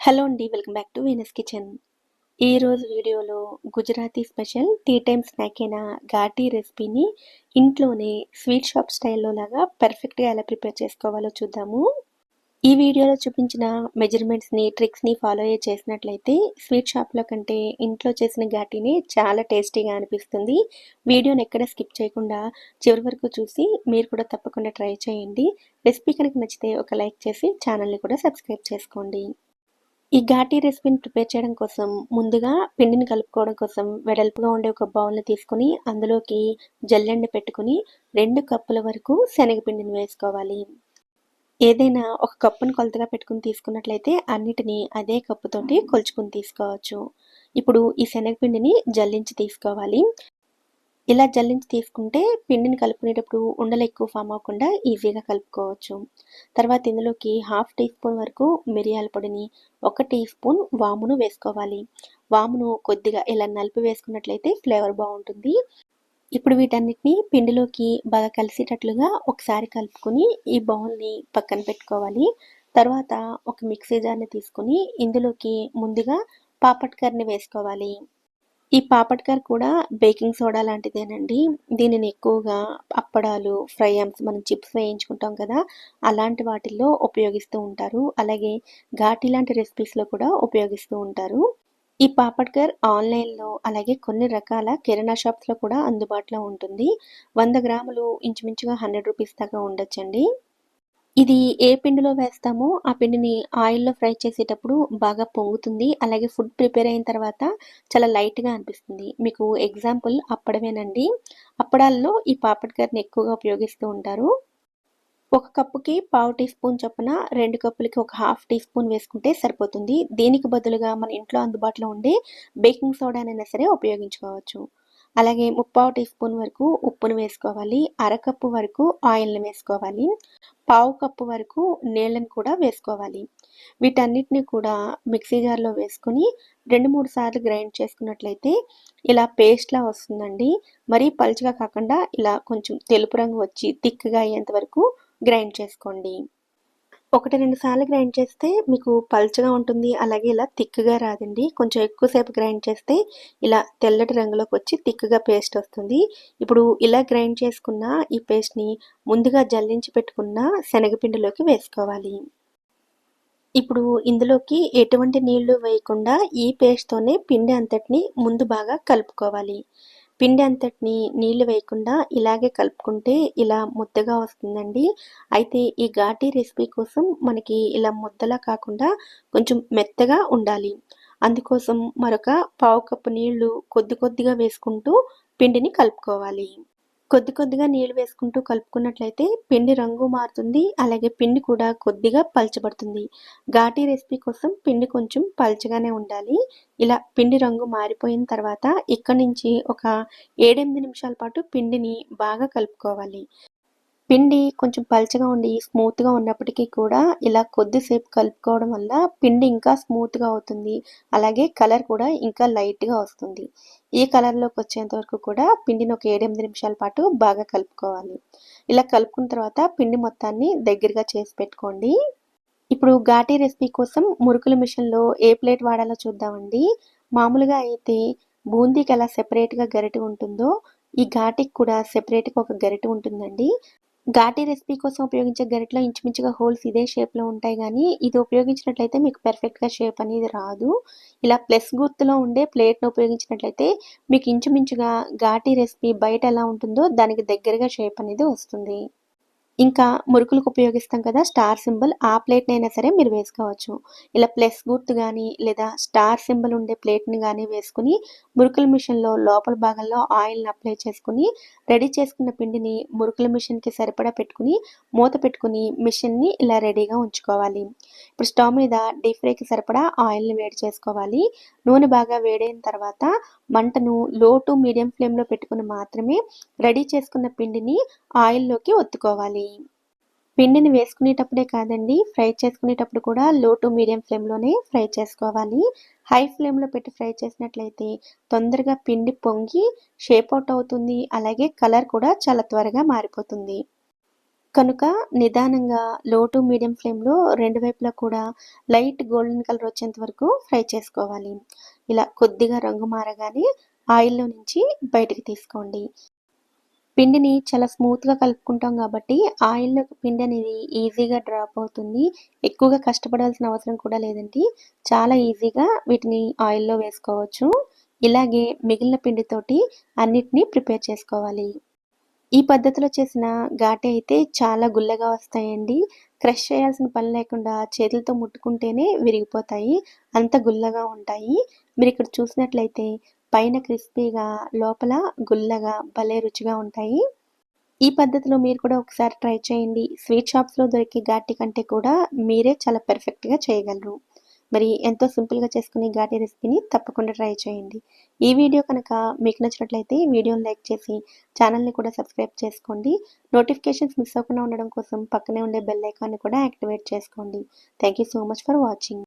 Hello అండి welcome back to Venus kitchen. ఈరోజు వీడియోలో Gujarati special tea time snack అయిన ఘాటీ రెసిపీని ఇంట్లోనే స్వీట్ షాప్ స్టైల్లో లాగా పర్ఫెక్ట్గా ఎలా ప్రిపేర్ చేసుకోవాలో చూద్దాము. ఈ వీడియోలో చూపించిన మెజర్మెంట్స్ని ట్రిక్స్ని ఫాలో అయ్యే చేసినట్లయితే స్వీట్ షాప్లో కంటే ఇంట్లో చేసిన ఘాటీని చాలా టేస్టీగా అనిపిస్తుంది. వీడియోని ఎక్కడ స్కిప్ చేయకుండా చివరి వరకు చూసి మీరు కూడా తప్పకుండా ట్రై చేయండి. రెసిపీ కనుక నచ్చితే ఒక లైక్ చేసి ఛానల్ని కూడా సబ్స్క్రైబ్ చేసుకోండి. ఈ ఘాటీ రెసిపీని ప్రిపేర్ చేయడం కోసం ముందుగా పిండిని కలుపుకోవడం కోసం వెడల్పుగా ఉండే ఒక బౌల్ని తీసుకుని అందులోకి జల్లెండి పెట్టుకుని రెండు కప్పుల వరకు శనగపిండిని వేసుకోవాలి. ఏదైనా ఒక కప్పును కొలతగా పెట్టుకుని తీసుకున్నట్లయితే అన్నిటినీ అదే కప్పుతోటి కొలుచుకుని తీసుకోవచ్చు. ఇప్పుడు ఈ శనగపిండిని జల్లించి తీసుకోవాలి. ఇలా జల్లించి తీసుకుంటే పిండిని కలుపుకునేటప్పుడు ఉండలు ఎక్కువ ఫామ్ అవ్వకుండా ఈజీగా కలుపుకోవచ్చు. తర్వాత ఇందులోకి హాఫ్ టీ స్పూన్ వరకు మిరియాల పొడిని ఒక టీ స్పూన్ వామును వేసుకోవాలి. వామును కొద్దిగా ఇలా నలిపి వేసుకున్నట్లయితే ఫ్లేవర్ బాగుంటుంది. ఇప్పుడు వీటన్నిటిని పిండిలోకి బాగా కలిసేటట్లుగా ఒకసారి కలుపుకొని ఈ బౌల్ని పక్కన పెట్టుకోవాలి. తర్వాత ఒక మిక్సీ జార్ని తీసుకుని ఇందులోకి ముందుగా పాపట్కర్ని వేసుకోవాలి. ఈ పాపడ్కర్ కూడా బేకింగ్ సోడా లాంటిదేనండి. దీనిని ఎక్కువగా అప్పడాలు ఫ్రై ఫ్రైయమ్స్ మనం చిప్స్ వేయించుకుంటాం కదా అలాంటి వాటిల్లో ఉపయోగిస్తూ ఉంటారు. అలాగే ఘాటి లాంటి రెసిపీస్లో కూడా ఉపయోగిస్తూ ఉంటారు. ఈ పాపడ్కర్ ఆన్లైన్లో అలాగే కొన్ని రకాల కిరాణా షాప్స్లో కూడా అందుబాటులో ఉంటుంది. వంద గ్రాములు ఇంచుమించుగా హండ్రెడ్ రూపీస్ దాకా ఉండొచ్చండి. ఇది ఏ పిండిలో వేస్తామో ఆ పిండిని ఆయిల్లో ఫ్రై చేసేటప్పుడు బాగా పొంగుతుంది. అలాగే ఫుడ్ ప్రిపేర్ అయిన తర్వాత చాలా లైట్గా అనిపిస్తుంది. మీకు ఎగ్జాంపుల్ అప్పడమేనండి. అప్పడాల్లో ఈ పాపడ్కర్ని ఎక్కువగా ఉపయోగిస్తూ ఉంటారు. ఒక కప్పుకి పావు టీ స్పూన్ చొప్పున రెండు కప్పులకి ఒక హాఫ్ టీ స్పూన్ వేసుకుంటే సరిపోతుంది. దీనికి బదులుగా మన ఇంట్లో అందుబాటులో ఉండే బేకింగ్ సోడానైనా సరే ఉపయోగించుకోవచ్చు. అలాగే ముప్పావు టీ స్పూన్ వరకు ఉప్పును వేసుకోవాలి అరకప్పు వరకు ఆయిల్ని వేసుకోవాలి పావు కప్పు వరకు నీళ్ళని కూడా వేసుకోవాలి. వీటన్నిటిని కూడా మిక్సీ జార్లో వేసుకొని రెండు మూడు సార్లు గ్రైండ్ చేసుకున్నట్లయితే ఇలా పేస్ట్లా వస్తుందండి. మరీ పలుచగా కాకుండా ఇలా కొంచెం తెలుపు రంగు వచ్చి థిక్గా అయ్యేంత వరకు గ్రైండ్ చేసుకోండి. ఒకటి రెండు సార్లు గ్రైండ్ చేస్తే మీకు పల్చగా ఉంటుంది. అలాగే ఇలా థిక్గా రాదండి. కొంచెం ఎక్కువసేపు గ్రైండ్ చేస్తే ఇలా తెల్లటి రంగులోకి వచ్చి థిక్గా పేస్ట్ వస్తుంది. ఇప్పుడు ఇలా గ్రైండ్ చేసుకున్న ఈ పేస్ట్ని ముందుగా జల్లించి పెట్టుకున్న శనగపిండిలోకి వేసుకోవాలి. ఇప్పుడు ఇందులోకి ఎటువంటి నీళ్ళు వేయకుండా ఈ పేస్ట్తోనే పిండి అంతటిని ముందు బాగా కలుపుకోవాలి. పిండి అంతటిని నీళ్ళు వేయకుండా ఇలాగే కలుపుకుంటే ఇలా ముద్దగా వస్తుందండి. అయితే ఈ ఘాటీ రెసిపీ కోసం మనకి ఇలా ముద్దలా కాకుండా కొంచెం మెత్తగా ఉండాలి. అందుకోసం మరొక పావు కప్పు నీళ్ళు కొద్ది కొద్దిగా వేసుకుంటూ పిండిని కలుపుకోవాలి. కొద్ది కొద్దిగా నీళ్ళు వేసుకుంటూ కలుపుకున్నట్లయితే పిండి రంగు మారుతుంది. అలాగే పిండి కూడా కొద్దిగా పల్చబడుతుంది. ఘాటీ రెసిపీ కోసం పిండి కొంచెం పల్చగానే ఉండాలి. ఇలా పిండి రంగు మారిపోయిన తర్వాత ఇక్కడి నుంచి ఒక ఏడెనిమిది నిమిషాల పాటు పిండిని బాగా కలుపుకోవాలి. పిండి కొంచెం పల్చగా ఉండి స్మూత్గా ఉన్నప్పటికీ కూడా ఇలా కొద్దిసేపు కలుపుకోవడం వల్ల పిండి ఇంకా స్మూత్గా అవుతుంది. అలాగే కలర్ కూడా ఇంకా లైట్గా వస్తుంది. ఈ కలర్లోకి వచ్చేంత వరకు కూడా పిండిని ఒక ఏడెనిమిది నిమిషాల పాటు బాగా కలుపుకోవాలి. ఇలా కలుపుకున్న తర్వాత పిండి మొత్తాన్ని దగ్గరగా చేసి పెట్టుకోండి. ఇప్పుడు ఘాటీ రెసిపీ కోసం మురుకుల మిషన్లో ఏ ప్లేట్ వాడాలో చూద్దామండి. మామూలుగా అయితే బూందీకి ఎలా సెపరేట్గా గరిటె ఉంటుందో ఈ ఘాటికి కూడా సెపరేట్గా ఒక గరిటె ఉంటుందండి. ఘాటీ రెసిపీ కోసం ఉపయోగించే గరిటలో ఇంచుమించుగా హోల్స్ ఇదే షేప్లో ఉంటాయి కానీ ఇది ఉపయోగించినట్లయితే మీకు పర్ఫెక్ట్గా షేప్ అనేది రాదు. ఇలా ప్లస్ గుర్తులో ఉండే ప్లేట్ను ఉపయోగించినట్లయితే మీకు ఇంచుమించుగా ఘాటీ రెసిపీ బయట ఎలా ఉంటుందో దానికి దగ్గరగా షేప్ అనేది వస్తుంది. ఇంకా మురుకులకు ఉపయోగిస్తాం కదా స్టార్ సింబల్ ఆ ప్లేట్నైనా సరే మీరు వేసుకోవచ్చు. ఇలా ప్లస్ గుర్తు కానీ లేదా స్టార్ సింబల్ ఉండే ప్లేట్ని కానీ వేసుకుని మురుకుల మిషన్లో లోపల భాగంలో ఆయిల్ని అప్లై చేసుకుని రెడీ చేసుకున్న పిండిని మురుకుల మిషన్కి సరిపడా పెట్టుకుని మూత పెట్టుకుని మిషన్ని ఇలా రెడీగా ఉంచుకోవాలి. ఇప్పుడు స్టవ్ మీద డీప్ ఫ్రైకి సరిపడా ఆయిల్ని వేడి చేసుకోవాలి. నూనె బాగా వేడైన తర్వాత మంటను లో టు మీడియం ఫ్లేమ్లో పెట్టుకుని మాత్రమే రెడీ చేసుకున్న పిండిని ఆయిల్లోకి ఒత్తుకోవాలి. పిండిని వేసుకునేటప్పుడే కాదండి ఫ్రై చేసుకునేటప్పుడు కూడా లో టు మీడియం ఫ్లేమ్లోనే ఫ్రై చేసుకోవాలి. హై ఫ్లేమ్లో పెట్టి ఫ్రై చేసినట్లయితే తొందరగా పిండి పొంగి షేప్ అవుట్ అవుతుంది అలాగే కలర్ కూడా చాలా త్వరగా మారిపోతుంది. కనుక నిదానంగా లో టు మీడియం ఫ్లేమ్లో రెండు వైపులా కూడా లైట్ గోల్డెన్ కలర్ వచ్చేంత వరకు ఫ్రై చేసుకోవాలి. ఇలా కొద్దిగా రంగు మారగానే ఆయిల్లో నుంచి బయటికి తీసుకోండి. పిండిని చాలా స్మూత్గా కలుపుకుంటాం కాబట్టి ఆయిల్లో పిండి అనేది ఈజీగా డ్రాప్ అవుతుంది. ఎక్కువగా కష్టపడాల్సిన అవసరం కూడా లేదండి. చాలా ఈజీగా వీటిని ఆయిల్లో వేసుకోవచ్చు. ఇలాగే మిగిలిన పిండితోటి అన్నిటినీ ప్రిపేర్ చేసుకోవాలి. ఈ పద్ధతిలో చేసిన ఘాటి అయితే చాలా గుల్లగా వస్తాయండి. క్రష్ చేయాల్సిన పని లేకుండా చేతులతో ముట్టుకుంటేనే విరిగిపోతాయి. అంత గుల్లగా ఉంటాయి. మీరు ఇక్కడ చూసినట్లయితే పైన క్రిస్పీగా లోపల గుల్లగా భలే రుచిగా ఉంటాయి. ఈ పద్ధతిలో మీరు కూడా ఒకసారి ట్రై చేయండి. స్వీట్ షాప్స్లో దొరికే ఘాటి కంటే కూడా మీరే చాలా పర్ఫెక్ట్గా చేయగలరు. మరి ఎంతో సింపుల్గా చేసుకునే ఘాటి రెసిపీని తప్పకుండా ట్రై చేయండి. ఈ వీడియో కనుక మీకు నచ్చినట్లయితే వీడియోని లైక్ చేసి ఛానల్ని కూడా సబ్స్క్రైబ్ చేసుకోండి. నోటిఫికేషన్స్ మిస్ అవ్వకుండా ఉండడం కోసం పక్కనే ఉండే బెల్ ఐకాన్ని కూడా యాక్టివేట్ చేసుకోండి. Thank you so much for watching.